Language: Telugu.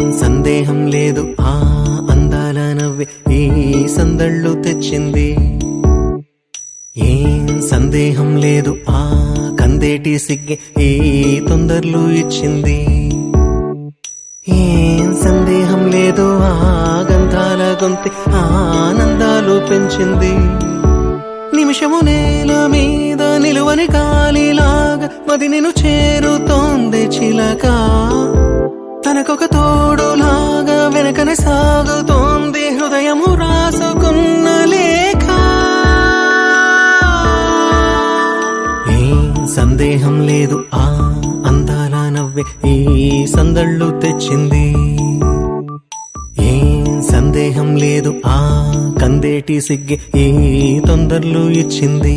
సందేహం లేదు. ఆ అందాల నవ్వే ఈ సందళ్ళు తెచ్చింది. ఏం సందేహం లేదు. ఆ కందేటి సిగ్గే ఈ తొందరలు ఇచ్చింది. ఏం సందేహం లేదు. ఆ గంధాల గొంతి ఆనందాలు పెంచింది. నిమిషము నేల మీద నిలువని కాలిలాగా మది నేను చేరుతోంది చిలక. తనకొక తోడులాగా వెనకనే సాగుతోంది. హృదయము రాసుకున్న లేఖ. ఏ సందేహం లేదు ఆ అందాల నవ్వే ఈ సందళ్ళు తెచ్చింది. ఏ సందేహం లేదు ఆ కందేటి సిగ్గి ఈ తొందరలు ఇచ్చింది.